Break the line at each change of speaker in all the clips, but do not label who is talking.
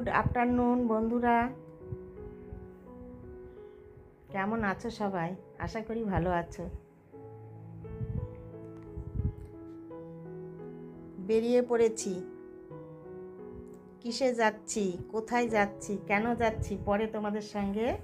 Good afternoon, বন্ধুরা। কেমন আছো সবাই? আশা করি ভালো আছো। বেরিয়ে পড়েছি। কিসে যাচ্ছি? কোথায় যাচ্ছি? কেন যাচ্ছি? পরে তোমাদের সঙ্গে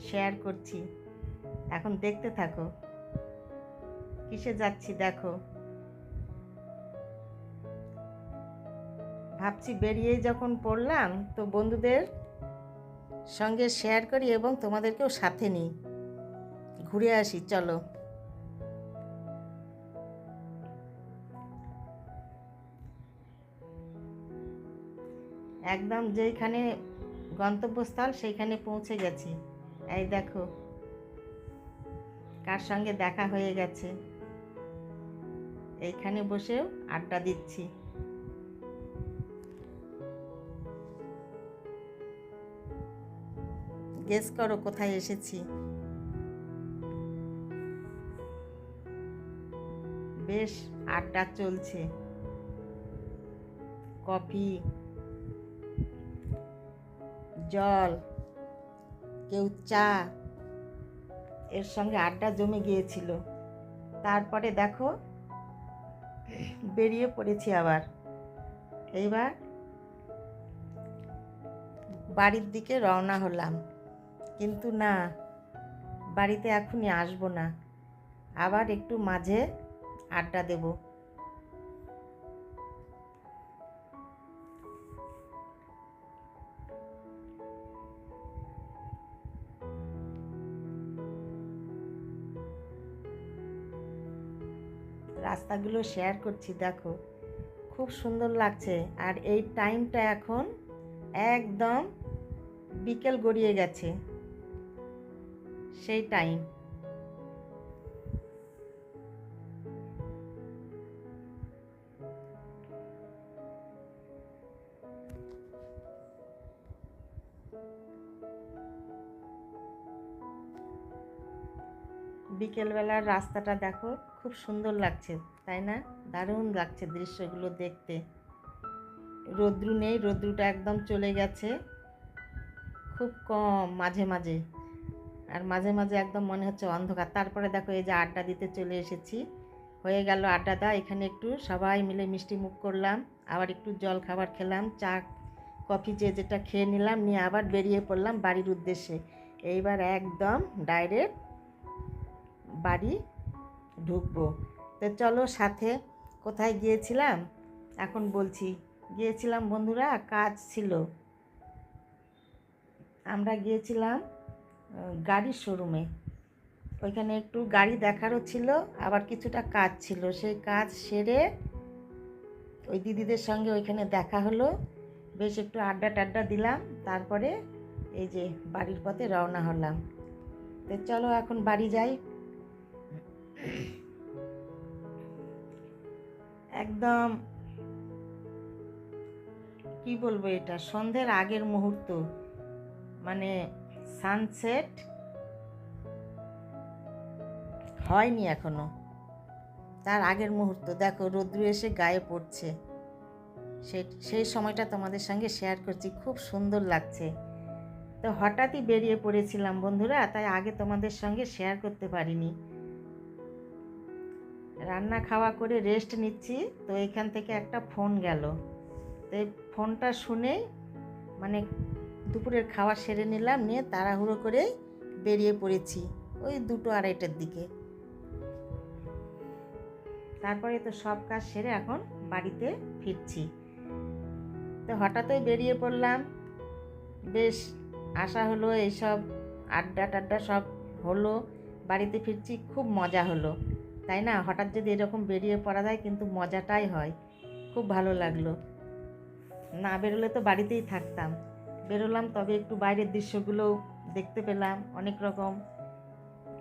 শেয়ার করছি। এখন দেখতে থাকো। কিসে যাচ্ছি দেখো। ভাবছি বেরিয়ে যখন পড়লাম, তো বন্ধুদের সঙ্গে শেয়ার করি এবং তোমাদেরকেও সাথে নিই। ঘুরে আসি, চলো। একদম যেইখানে গন্তব্যস্থল, সেইখানে পৌঁছে গেছি। এই দেখো, কার সঙ্গে দেখা হয়ে গেছে। এইখানে বসেও আড্ডা দিচ্ছি। গেস করো কোথায় এসেছি। বেশ, আড্ডা চলছে। কফি, জল, কেউ চা, এর সঙ্গে আড্ডা জমে গিয়েছিল। তারপরে দেখো, বেরিয়ে পড়েছি আবার। এইবার বাড়ির দিকে রওনা হলাম। কিন্তু না, বাড়িতে এখনই আসব না। আবার একটু মাঝে আড্ডা দেব। রাস্তাগুলো শেয়ার করছি, দেখো। খুব সুন্দর লাগছে। আর এই টাইমটা এখন একদম বিকেল গড়িয়ে গেছে। সেই টাইম বিকেলবেলার রাস্তাটা দেখো, খুব সুন্দর লাগছে, তাই না? দারুণ লাগছে দৃশ্যগুলো দেখতে। রোদ্রু নেই, রোদ্রুটা একদম চলে গেছে, খুব কম মাঝে মাঝে। আর মাঝে মাঝে একদম মনে হচ্ছে অন্ধকার। তারপরে দেখো এই যে আড্ডা দিতে চলে এসেছি। হয়ে গেল আড্ডাটা, এখানে একটু সবাই মিলে মিষ্টি মুখ করলাম, আবার একটু জল খাবার খেলাম, চা, কফি যে যেটা খেয়ে নিলাম, নিয়ে আবার বেরিয়ে পড়লাম বাড়ির উদ্দেশ্যে। এইবার একদম ডাইরেক্ট বাড়ি ঢুকবো। তো চলো সাথে কোথায় গিয়েছিলাম? এখন বলছি, গিয়েছিলাম বন্ধুরা, কাজ ছিল। আমরা গিয়েছিলাম গাড়ির শোরুমে। ওইখানে একটু গাড়ি দেখারও ছিল, আবার কিছুটা কাজ ছিল। সেই কাজ সেরে ওই দিদিদের সঙ্গে ওইখানে দেখা হলো। বেশ একটু আড্ডা টাড্ডা দিলাম, তারপরে এই যে বাড়ির পথে রওনা হলাম। তো চলো এখন বাড়ি যাই। একদম কি বলব এটা? সন্ধ্যের আগের মুহূর্ত। মানে সানসেট হয়নি এখনও। তার আগের মুহূর্ত। দেখো, রৌদ্র এসে গায়ে পড়ছে। সেই সেই সময়টা তোমাদের সঙ্গে শেয়ার করছি। খুব সুন্দর লাগছে। তো হঠাৎই বেরিয়ে পড়েছিলাম বন্ধুরা, তাই আগে তোমাদের সঙ্গে শেয়ার করতে পারিনি। রান্না খাওয়া করে রেস্ট নিচ্ছি। তো এখান থেকে একটা ফোন গেল। তো এই ফোনটা শুনেই মানে দুপুরের খাওয়া সেরে নিলাম, নিয়ে তাড়াহুড়ো করে বেরিয়ে পড়েছি ওই দুটো আড়াইটার দিকে। তারপরে তো সব কাজ সেরে এখন বাড়িতে ফিরছি। তো হঠাৎই বেরিয়ে পড়লাম। বেশ আশা হলো এইসব আড্ডা টাড্ডা সব হলো, বাড়িতে ফিরছি, খুব মজা হলো। তাই না? হঠাৎ যদি এরকম বেরিয়ে পড়া যায় কিন্তু মজাটাই হয়। খুব ভালো লাগল। না বেরোলে তো বাড়িতেই থাকতাম। বেরোলাম, তবে একটু বাইরের দৃশ্যগুলো দেখতে পেলাম, অনেক রকম।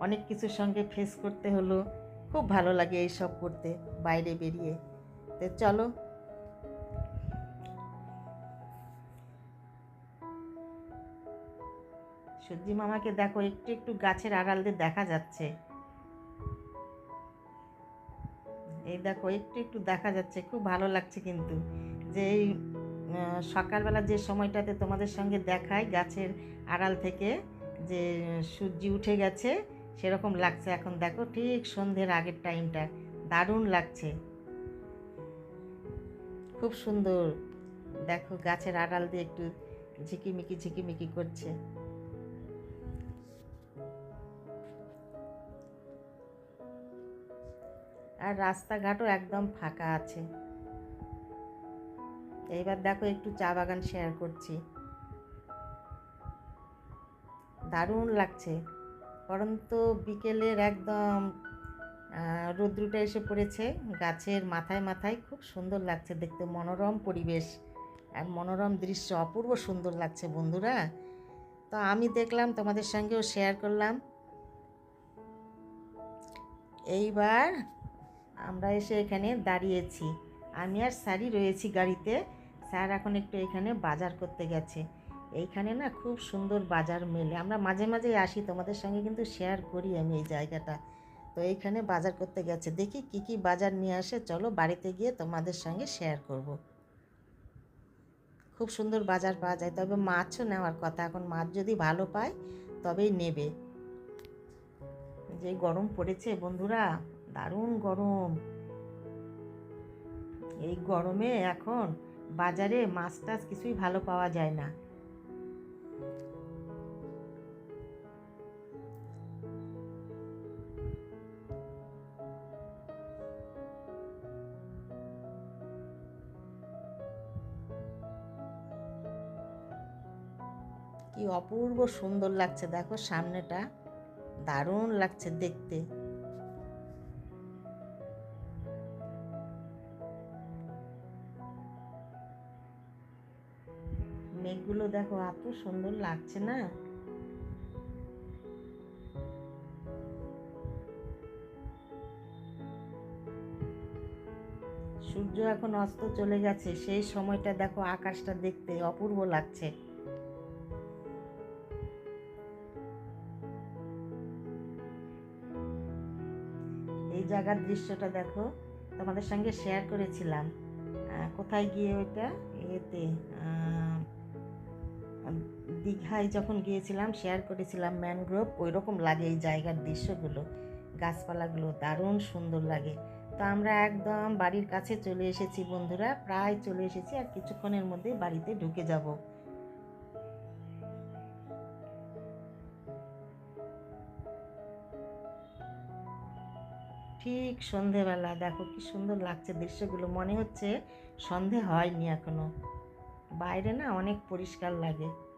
অনেক কিছুর সঙ্গে ফেস করতে হলো। খুব ভালো লাগে এই সব করতে, বাইরে বেরিয়ে। তো চলো। সূর্যি মামাকে দেখো, একটু একটু গাছের আড়াল দিয়ে দেখা যাচ্ছে। এই দেখো, একটু একটু দেখা যাচ্ছে, খুব ভালো লাগছে কিন্তু। যে এই সকালবেলা যে সময়টাতে তোমাদের সঙ্গে দেখায় গাছের আড়াল থেকে যে সূর্য উঠে গেছে, সেরকম লাগছে এখন। দেখো, ঠিক সন্ধ্যের আগের টাইমটা দারুণ লাগছে। খুব সুন্দর। দেখো, গাছের আড়াল দিয়ে একটু ঝিকিমিকি ঝিকিমিকি করছে। আর রাস্তাঘাটও একদম ফাঁকা আছে। এইবার দেখো একটু চা বাগান শেয়ার করছি। দারুণ লাগছে। পরন্ত বিকেলের একদম রৌদ্রটা এসে পড়েছে। গাছের মাথায় মাথায় খুব সুন্দর লাগছে দেখতে, মনোরম পরিবেশ আর মনোরম দৃশ্য, অপূর্ব সুন্দর লাগছে বন্ধুরা। তো আমি দেখলাম, তোমাদের সঙ্গেও শেয়ার করলাম। এইবার আমরা এসে এখানে দাঁড়িয়েছি। আমি আর সারি রয়েছি গাড়িতে। স্যার এখন একটু এখানে বাজার করতে গেছে। এইখানে না খুব সুন্দর বাজার মেলে। আমরা মাঝে মাঝে আসি, তোমাদের সঙ্গে কিন্তু শেয়ার করি আমি এই জায়গাটা। তো এইখানে বাজার করতে গেছে। দেখি কি কি বাজার নিয়ে আসে। চলো বাড়িতে গিয়ে তোমাদের সঙ্গে শেয়ার করব। খুব সুন্দর বাজার পাওয়া যায়। তবে মাছও নেওয়ার কথা। এখন মাছ যদি ভালো পায়, তবেই নেবে। যে গরম পড়েছে, বন্ধুরা, দারুণ গরম। এই গরমে এখন বাজারে মাছ টাছ কিছুই ভালো পাওয়া যায় না। কি অপূর্ব সুন্দর লাগছে, দেখো সামনেটা। দারুণ লাগছে দেখতে। মেঘগুলো দেখো, এত সুন্দর লাগছে না? সূর্য এখন অস্ত চলে গেছে, সেই সময়টা দেখো আকাশটা দেখতে অপূর্ব লাগছে। এই জায়গার দৃশ্যটা দেখো, তোমাদের সঙ্গে শেয়ার করেছিলাম। কোথায় গিয়ে ওইটা? এতে দীঘায় যখন গিয়েছিলাম শেয়ার করেছিলাম ম্যানগ্রোভ ওই রকম লাগে এই জায়গার দৃশ্যগুলো। গাছপালাগুলো দারুণ সুন্দর লাগে। তো আমরা একদম বাড়ির কাছে চলে এসেছি বন্ধুরা, প্রায় চলে এসেছি আর কিছুক্ষণের মধ্যে বাড়িতে ঢুকে যাব। ঠিক সন্ধেবেলা, দেখো কি সুন্দর লাগছে দৃশ্যগুলো, মনে হচ্ছে সন্ধে হয়নি এখনও। বাইরে না অনেক পরিষ্কার লাগে।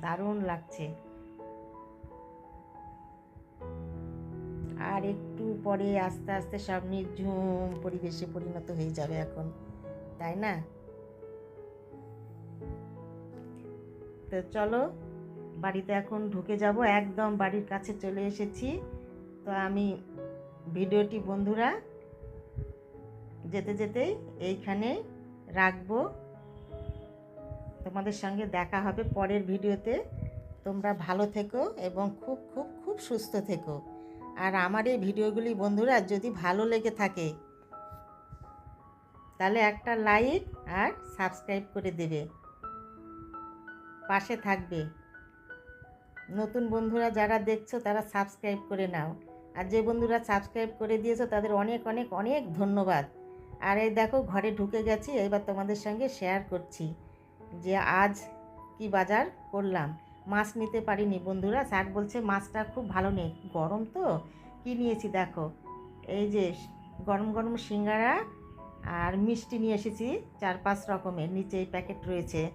দারুণ লাগছে। আর একটু পরে আস্তে আস্তে সব নির্ঝুম পরিবেশে পরিণত হয়ে যাবে এখন, তাই না? তো চলো, বাড়িতে এখন ঢুকে যাব, একদম বাড়ির কাছে চলে এসেছি। তো আমি, ভিডিওটি বন্ধুরা, যেতে যেতেই এইখানে রাখব। তোমাদের সঙ্গে দেখা হবে পরের ভিডিওতে। তোমরা ভালো থেকো এবং খুব খুব খুব সুস্থ থেকো। আর আমার এই ভিডিওগুলি বন্ধুরা যদি ভালো লেগে থাকে, তাহলে একটা লাইক আর সাবস্ক্রাইব করে দেবে। পাশে থাকবে। নতুন বন্ধুরা যারা দেখছ, তারা সাবস্ক্রাইব করে নাও। আর যে বন্ধুরা সাবস্ক্রাইব করে দিয়েছ, তাদের অনেক অনেক অনেক ধন্যবাদ। আর এই দেখো, ঘরে ঢুকে গেছি, এবার তোমাদের সঙ্গে শেয়ার করছি। যে আজ কি বাজার করলাম? মাছ নিতে পারিনি বন্ধুরা। স্যার বলছে, মাছটা খুব ভালো নেই। গরম তো? কি নিয়েছি দেখো? এই যে গরম গরম সিঙ্গারা আর মিষ্টি নিয়ে এসেছি, চার পাঁচ রকমের। নিচে প্যাকেট রয়েছে।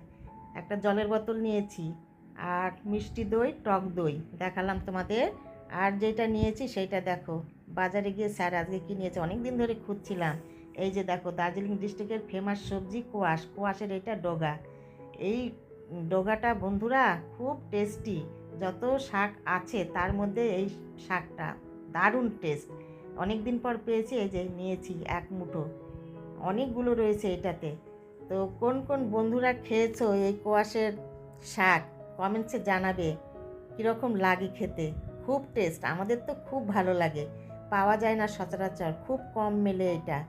একটা জলের বোতল নিয়েছি আর মিষ্টি দই, টক দই দেখালাম তোমাদের। আর যেটা নিয়েছি সেইটা দেখো। বাজারে গিয়ে স্যার আজকে কী নিয়েছে? অনেক দিন ধরে খুঁজছিলাম। এই যে দেখো, দার্জিলিং ডিস্ট্রিক্টের ফেমাস সবজি কোয়াশ। কোয়াশের এটা ডগা। এই ডোগাটা, বন্ধুরা, খুব টেস্টি যত শাক আছে, তার মধ্যে এই শাকটা, দারুণ টেস্ট অনেক দিন পর পেয়েছি, এই যে নিয়েছি এক মুঠো। অনেকগুলো রয়েছে এটাতে। তো কোন কোন বন্ধুরা খেয়েছো এই কোয়াশের শাক কমেন্টসে জানাবে। কীরকম লাগে খেতে? খুব টেস্ট আমাদের তো খুব ভালো লাগে। পাওয়া যায় না সচরাচর, খুব কম মেলে এটা।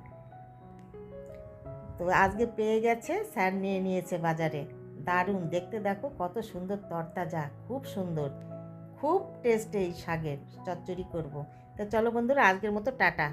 তো আজকে পেয়ে গেছে, স্যার নিয়ে নিয়েছে বাজারে। দারুণ। দেখতে দেখো কত সুন্দর তরতাজা, খুব সুন্দর। খুব টেস্ট এই শাকের চচ্চড়ি করব। তো চলো বন্ধুরা, আজকের মতো টাটা।